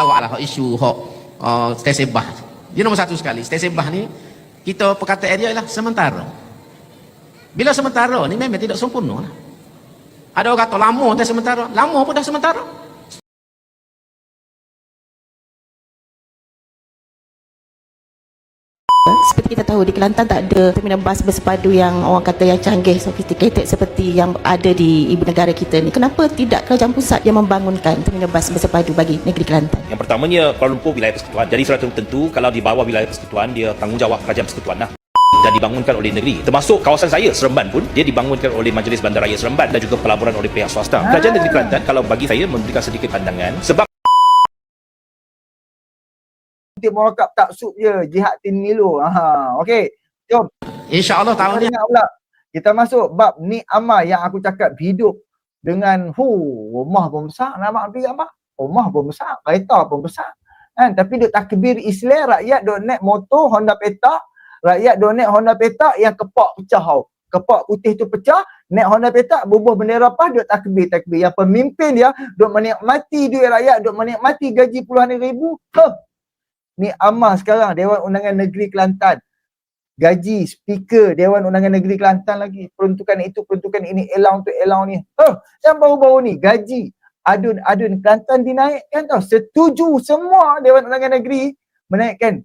awak lah isu hok uh, stesen bah. Dia nombor satu sekali. Stesen bah ni kita perkataan dia ialah sementara. Bila sementara ni memang tidak sempurna lah. Ada orang kata lama dah sementara. Lama pun dah sementara. Kita tahu di Kelantan tak ada terminal bas bersepadu yang orang kata yang canggih, sophisticated seperti yang ada di ibu negara kita ni. Kenapa tidak kerajaan pusat yang membangunkan terminal bas bersepadu bagi negeri Kelantan? Yang pertamanya Kuala Lumpur wilayah persekutuan. Jadi sudah tentu kalau di bawah wilayah persekutuan dia tanggungjawab kerajaan persekutuan lah dan dibangunkan oleh negeri. Termasuk kawasan saya Seremban pun dia dibangunkan oleh Majlis Bandaraya Seremban dan juga pelaburan oleh pihak swasta. Kerajaan negeri Kelantan kalau bagi saya memberikan sedikit pandangan sebab Nanti merakap taksub je jihad tin Milo. Ha, okey. Jom. InsyaAllah tahun ni pula. Kita masuk bab ni amal yang aku cakap hidup dengan hu rumah pun besar nama ambil apa? Rumah pun besar, kereta pun besar. Kan? Tapi duk takbir Islam rakyat duk naik motor Honda Peta, rakyat duk naik Honda Peta yang kepak pecah tau. Kepak putih tu pecah, naik Honda Peta bubuh bendera apa duk takbir takbir. Yang pemimpin dia duk menikmati duit rakyat, duk menikmati gaji puluhan ribu. Huh. Ni amal sekarang Dewan Undangan Negeri Kelantan gaji speaker Dewan Undangan Negeri Kelantan lagi. Peruntukan itu, peruntukan ini, allowance tu, allowance ni. Huh, yang baru-baru ni, gaji adun-adun Kelantan dinaikkan tau. Setuju semua Dewan Undangan Negeri menaikkan.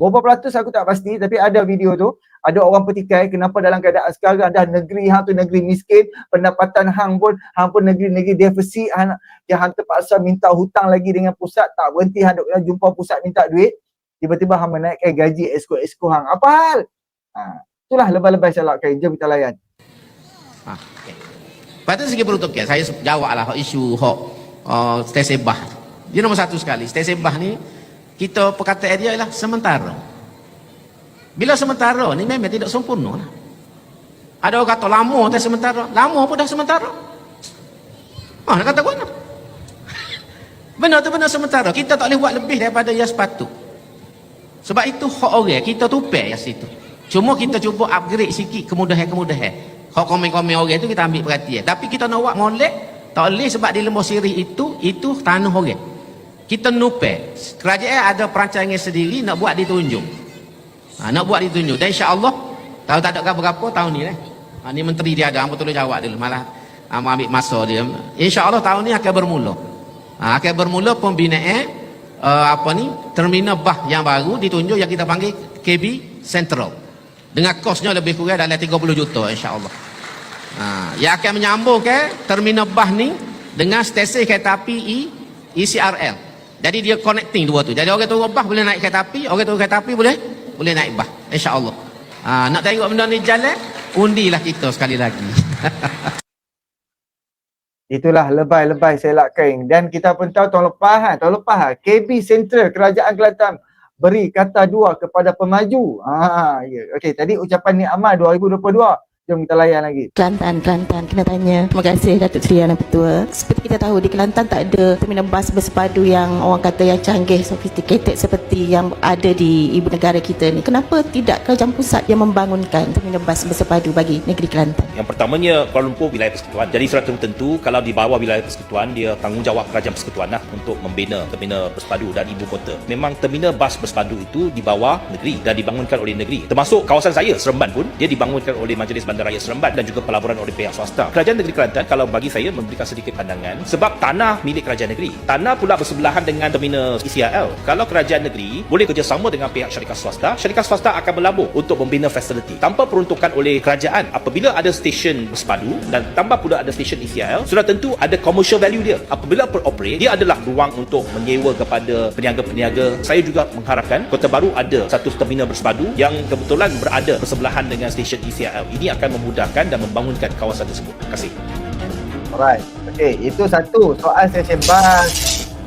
Berapa peratus aku tak pasti tapi ada video tu. Ada orang petikai kenapa dalam keadaan sekarang dah negeri hang tu negeri miskin, pendapatan hang pun hang pun negeri-negeri defisit, hang yang hang terpaksa minta hutang lagi dengan pusat, tak berhenti hang duk jumpa pusat minta duit tiba-tiba hang menaikkan gaji esko-esko hang. Apa hal? Ha, itulah lebay-lebay saya lakkan. Jom kita layan. Ha. Pada segi peruntukan, saya jawablah hok isu hok uh, stesen bah. Dia nombor satu sekali. Stesen bah ni, kita perkataan dia ialah sementara. Bila sementara ni memang tidak sempurna lah. Ada orang kata lama dah sementara. Lama pun dah sementara. Ah, nak kata mana? Benar tu benar sementara. Kita tak boleh buat lebih daripada yang sepatut. Sebab itu hak orang, kita tupek yang situ. Cuma kita cuba upgrade sikit kemudahan-kemudahan. Hak komen-komen orang tu kita ambil perhatian. Tapi kita nak buat molek, tak boleh sebab di lembah sirih itu, itu tanah orang. Kita nupe. Kerajaan ada perancangan sendiri nak buat ditunjuk. Ha, nak buat ditunjuk. Dan insya-Allah tahu tak ada apa-apa tahun ni lah. Ha, ni menteri dia ada, hangpa tolong jawab dulu. Malah hangpa ambil masa dia. Insya-Allah tahun ni akan bermula. Ha, akan bermula pembinaan uh, apa ni terminal bah yang baru ditunjuk yang kita panggil KB Central. Dengan kosnya lebih kurang dalam 30 juta insya-Allah. Ha, yang akan menyambungkan terminal bah ni dengan stesen kereta api E ECRL. Jadi dia connecting dua tu. Jadi orang turun bah boleh naik kereta api, orang turun kereta api boleh boleh naik bah. Insya-Allah. Ha, nak tengok benda ni jalan, undilah kita sekali lagi. Itulah lebay-lebay saya lakkan. Dan kita pun tahu tahun lepas, ha, tahun lepas ha, KB Central Kerajaan Kelantan beri kata dua kepada pemaju. Ha, ya. Okey, tadi ucapan ni amal 2022. Jom kita layan lagi. Kelantan, Kelantan, kena tanya. Terima kasih Datuk Seri Yang Ketua. Seperti kita tahu di Kelantan tak ada terminal bas bersepadu yang orang kata yang canggih, sophisticated seperti yang ada di ibu negara kita ni. Kenapa tidak kerajaan pusat yang membangunkan terminal bas bersepadu bagi negeri Kelantan? yang pertamanya Kuala Lumpur wilayah persekutuan. Jadi sudah tentu kalau di bawah wilayah persekutuan dia tanggungjawab kerajaan persekutuan lah untuk membina terminal bersepadu dan ibu kota. Memang terminal bas bersepadu itu di bawah negeri dan dibangunkan oleh negeri. Termasuk kawasan saya Seremban pun dia dibangunkan oleh Majlis Bandaraya Seremban dan juga pelaburan oleh pihak swasta. Kerajaan negeri Kelantan kalau bagi saya memberikan sedikit pandangan sebab tanah milik kerajaan negeri. Tanah pula bersebelahan dengan terminal ECRL. Kalau kerajaan negeri boleh kerjasama dengan pihak syarikat swasta, syarikat swasta akan berlabur untuk membina fasiliti tanpa peruntukan oleh kerajaan. Apabila ada stesen bersepadu dan tambah pula ada stesen ECRL, sudah tentu ada commercial value dia. Apabila beroperate, dia adalah ruang untuk menyewa kepada peniaga-peniaga. Saya juga mengharapkan Kota Baru ada satu terminal bersepadu yang kebetulan berada bersebelahan dengan stesen ECRL. Ini akan memudahkan dan membangunkan kawasan tersebut. Terima kasih. Alright. Okey, itu satu soal sesi bas.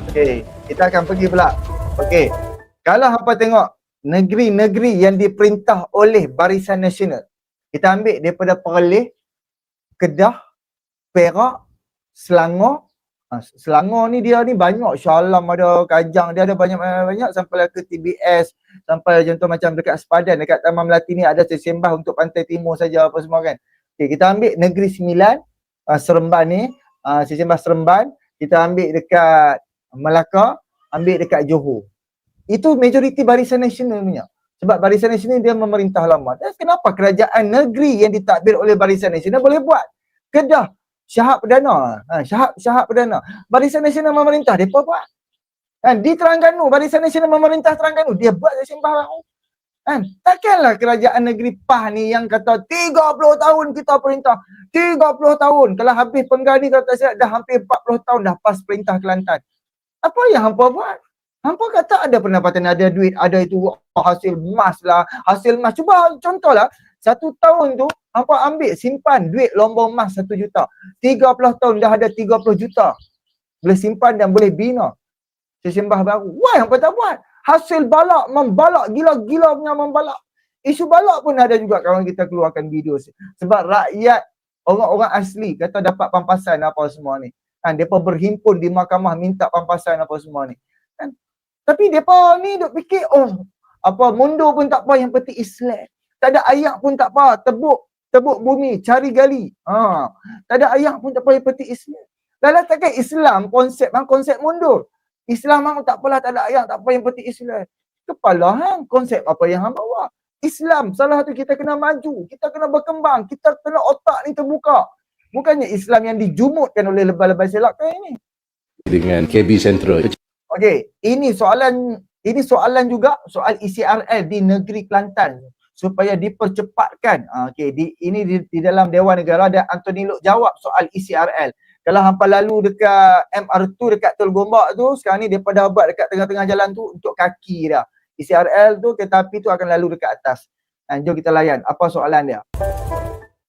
Okey, kita akan pergi pula. Okey. Kalau hangpa tengok negeri-negeri yang diperintah oleh Barisan Nasional. Kita ambil daripada Perlis, Kedah, Perak, Selangor. Ha, Selangor ni dia ni banyak Syalam ada Kajang dia ada banyak-banyak sampai ke TBS sampai contoh macam dekat Sepadan dekat Taman Melati ni ada sesembah untuk pantai timur saja apa semua kan. Okey, kita ambil Negeri Sembilan uh, Seremban ni, uh, sesembah Seremban, kita ambil dekat Melaka, ambil dekat Johor. Itu majoriti Barisan Nasional punya. Sebab Barisan Nasional dia memerintah lama. Dan kenapa kerajaan negeri yang ditadbir oleh Barisan Nasional boleh buat? Kedah, Syahab Perdana. Ha, Syahab, Syahab Perdana. Barisan Nasional memerintah, dia buat. Kan? Di Terengganu, Barisan Nasional memerintah Terengganu, dia buat sembah baru. Kan? Takkanlah kerajaan negeri PAH ni yang kata 30 tahun kita perintah. 30 tahun. Kalau habis penggal ni kalau tak silap dah hampir 40 tahun dah pas perintah Kelantan. Apa yang hampa buat? Hampa kata ada pendapatan, ada duit, ada itu hasil emas lah, hasil emas. Cuba contohlah, satu tahun tu hampa ambil simpan duit lomba emas satu juta. 30 tahun dah ada 30 juta. Boleh simpan dan boleh bina. Sesembah baru. Why hampa tak buat? Hasil balak, membalak, gila-gila punya membalak. Isu balak pun ada juga kawan kita keluarkan video. Sebab rakyat, orang-orang asli kata dapat pampasan apa semua ni. Kan, mereka berhimpun di mahkamah minta pampasan apa semua ni. Kan? Tapi mereka ni duk fikir, oh apa mundur pun tak apa, yang penting Islam. Tak ada ayak pun tak apa, tebuk tebuk bumi, cari gali. Ha. Tak ada ayak pun tak apa, yang penting Islam. Lalu takkan Islam konsep konsep mundur. Islam hang tak apalah tak ada ayat tak apa yang penting Islam. Kepala hang konsep apa yang hang bawa. Islam salah satu kita kena maju, kita kena berkembang, kita kena otak ni terbuka. Bukannya Islam yang dijumutkan oleh lebah-lebah selak kayak ini. dengan KB Central. Okey, ini soalan ini soalan juga soal ECRL di negeri Kelantan supaya dipercepatkan. Ah, Okey, di ini di, di dalam Dewan Negara dan Anthony Lok jawab soal ECRL. Kalau hampa lalu dekat MR2 dekat Tol Gombak tu, sekarang ni daripada buat dekat tengah-tengah jalan tu untuk kaki dah. ECRL tu kereta api tu akan lalu dekat atas. Ha, jom kita layan. Apa soalan dia?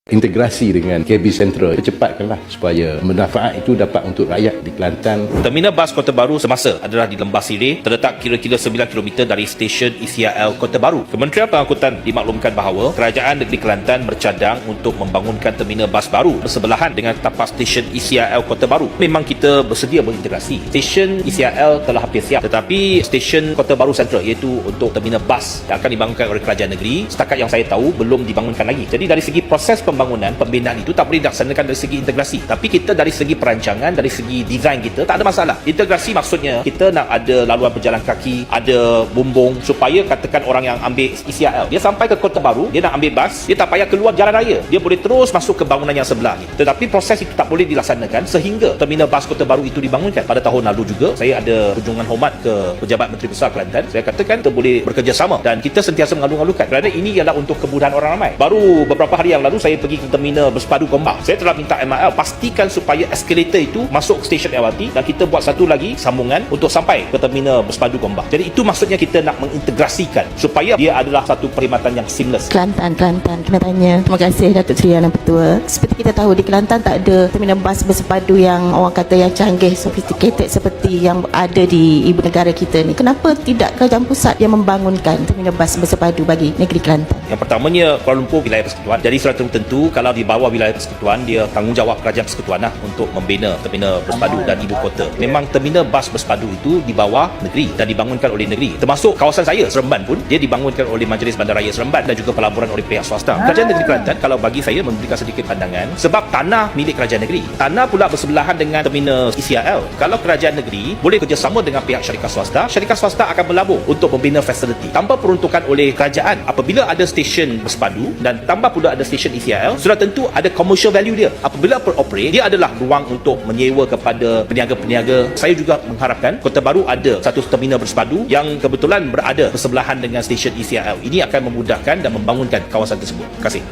Integrasi dengan KB Central. Percepatkanlah supaya manfaat itu dapat untuk rakyat di Kelantan. Terminal bas Kota Baru semasa adalah di Lembah Sireh, terletak kira-kira 9 km dari stesen ECRL Kota Baru. Kementerian Pengangkutan dimaklumkan bahawa Kerajaan Negeri Kelantan bercadang untuk membangunkan terminal bas baru bersebelahan dengan tapak stesen ECRL Kota Baru. Memang kita bersedia berintegrasi. Stesen ECRL telah hampir siap tetapi stesen Kota Baru Central iaitu untuk terminal bas yang akan dibangunkan oleh Kerajaan Negeri setakat yang saya tahu belum dibangunkan lagi. Jadi dari segi proses pembangunan, pembinaan itu tak boleh dilaksanakan dari segi integrasi. Tapi kita dari segi perancangan, dari segi design kita tak ada masalah. Integrasi maksudnya kita nak ada laluan berjalan kaki, ada bumbung supaya katakan orang yang ambil ECRL, dia sampai ke Kota Baru, dia nak ambil bas, dia tak payah keluar jalan raya. Dia boleh terus masuk ke bangunan yang sebelah ni. Tetapi proses itu tak boleh dilaksanakan sehingga terminal bas Kota Baru itu dibangunkan. Pada tahun lalu juga saya ada kunjungan hormat ke pejabat Menteri Besar Kelantan. Saya katakan kita boleh bekerjasama dan kita sentiasa mengalu-alukan kerana ini ialah untuk kemudahan orang ramai. Baru beberapa hari yang lalu saya pergi ke terminal bersepadu Gombak. Saya telah minta MRL pastikan supaya escalator itu masuk stesen LRT dan kita buat satu lagi sambungan untuk sampai ke terminal bersepadu Gombak. Jadi itu maksudnya kita nak mengintegrasikan supaya dia adalah satu perkhidmatan yang seamless. Kelantan, Kelantan kena tanya. Terima kasih Datuk Seri Yang Petua. Seperti kita tahu di Kelantan tak ada terminal bas bersepadu yang orang kata yang canggih, sophisticated seperti yang ada di ibu negara kita ni. Kenapa tidak kerajaan pusat yang membangunkan terminal bas bersepadu bagi negeri Kelantan? Yang pertamanya Kuala Lumpur wilayah persekutuan. Jadi surat tentu kalau di bawah wilayah persekutuan dia tanggungjawab kerajaan persekutuan lah untuk membina terminal bersepadu dan ibu kota. Memang terminal bas bersepadu itu di bawah negeri dan dibangunkan oleh negeri. Termasuk kawasan saya Seremban pun dia dibangunkan oleh Majlis Bandaraya Seremban dan juga pelaburan oleh pihak swasta. Kerajaan negeri Kelantan kalau bagi saya memberikan sedikit pandangan sebab tanah milik kerajaan negeri. Tanah pula bersebelahan dengan terminal ECRL. Kalau kerajaan negeri boleh kerjasama dengan pihak syarikat swasta, syarikat swasta akan berlabur untuk membina fasiliti tanpa peruntukan oleh kerajaan. Apabila ada stesen bersepadu dan tambah pula ada stesen E ECRL, sudah tentu ada commercial value dia. Apabila beroperate, dia adalah ruang untuk menyewa kepada peniaga-peniaga. Saya juga mengharapkan Kota Baru ada satu terminal bersepadu yang kebetulan berada bersebelahan dengan stesen ECRL. Ini akan memudahkan dan membangunkan kawasan tersebut. Terima kasih.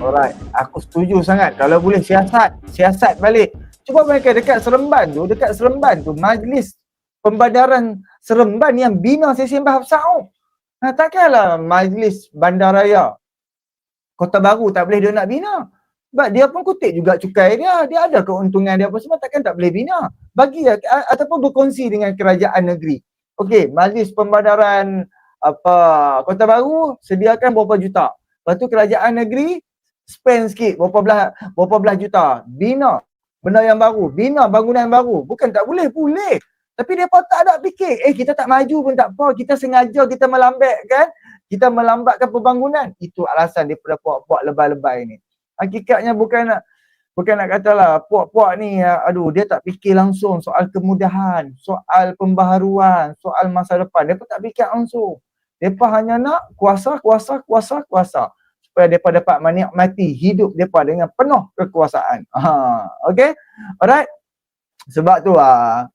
Alright, aku setuju sangat. Kalau boleh siasat, siasat balik. Cuba mereka dekat Seremban tu, dekat Seremban tu, majlis pembandaran Seremban yang bina sesi Bahasa Nah, takkanlah majlis bandaraya Kota Baru tak boleh dia nak bina. Sebab dia pun kutip juga cukai dia. Dia ada keuntungan dia apa semua takkan tak boleh bina. Bagi a- ataupun berkongsi dengan kerajaan negeri. Okey, majlis pembandaran apa Kota Baru sediakan berapa juta. Lepas tu kerajaan negeri spend sikit berapa belah berapa belah juta. Bina benda yang baru, bina bangunan baru. Bukan tak boleh, boleh. Tapi pun tak ada fikir, eh kita tak maju pun tak apa, kita sengaja kita melambatkan, kita melambatkan pembangunan. Itu alasan daripada puak-puak lebay-lebay ni. Hakikatnya bukan nak Bukan nak kata lah, puak-puak ni, ah, aduh, dia tak fikir langsung soal kemudahan, soal pembaharuan, soal masa depan. Dia tak fikir langsung. Mereka hanya nak kuasa, kuasa, kuasa, kuasa. Supaya mereka dapat menikmati hidup mereka dengan penuh kekuasaan. Ha, okay? Alright? Sebab tu ah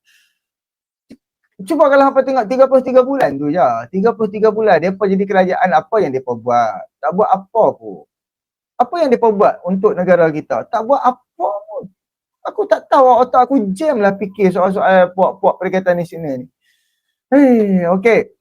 Cuba kalau apa tengok 33 bulan tu je. 33 bulan depa jadi kerajaan apa yang depa buat? Tak buat apa pun. Apa yang depa buat untuk negara kita? Tak buat apa pun. Aku tak tahu otak aku jam lah fikir soal-soal puak-puak perikatan di sini ni. Hei, okey.